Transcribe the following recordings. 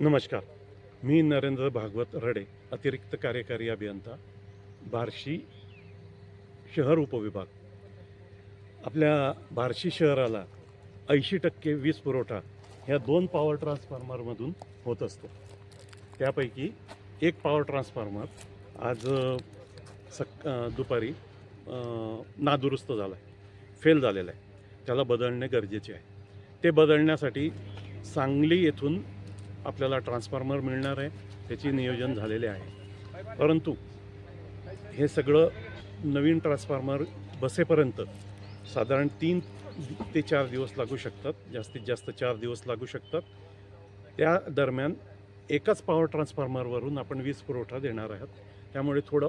नमस्कार. मी नरेंद्र भागवत रडे अतिरिक्त कार्यकारी अभियंता बार्शी शहर उपविभाग. आपल्या बार्शी शहराला ऐंशी टक्के वीज पुरवठा ह्या दोन पॉवर ट्रान्सफॉर्मरमधून होत असतो. त्यापैकी एक पॉवर ट्रान्सफॉर्मर आज सक दुपारी नादुरुस्त झाला आहे फेल झालेला आहे. त्याला बदलणे गरजेचे आहे. ते बदलण्यासाठी सांगली येथून आपल्याला ट्रान्सफॉर्मर मिळणार आहे त्याची नियोजन झालेले आहे. परंतु हे सगळं नवीन ट्रान्सफॉर्मर बसेपर्यंत साधारण तीन ते चार दिवस लागू शकतात जास्तीत जास्त चार दिवस लागू शकतात. त्या दरम्यान एकाच पॉवर ट्रान्सफॉर्मरवरून आपण वीज पुरवठा देणार आहात. त्यामुळे थोडं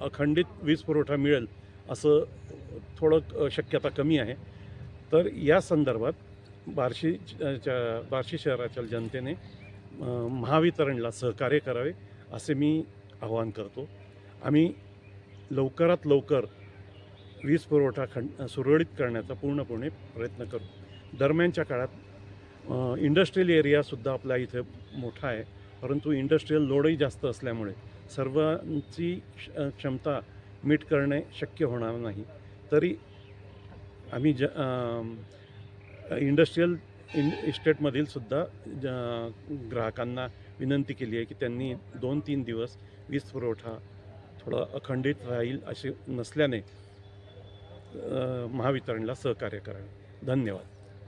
अखंडित वीज पुरवठा मिळेल असं थोडं शक्यता कमी आहे. तर या संदर्भात बार्शी बार्शी शहराच्या जनतेने महावितरणला सहकार्य करावे असे मी आवाहन करतो. आम्ही लवकरात लवकर वीज पुरवठा खंड सुरळीत करण्याचा पूर्णपणे प्रयत्न करू. दरम्यानच्या काळात इंडस्ट्रियल इंडस्ट्रीयल एरियासुद्धा आपल्या इथे मोठा आहे परंतु इंडस्ट्रीयल लोडही जास्त असल्यामुळे सर्वांची क्ष- क्षमता मीट करणे शक्य होणार नाही. तरी आम्ही ज इंडस्ट्रीयल इन इस्टेटमधील सुद्धा ज- ग्राहकांना विनंती केली आहे की त्यांनी दोन तीन दिवस वीज पुरवठा थोडा अखंडित राहील असे नसल्याने महावितरणला सहकार्य करावे. धन्यवाद.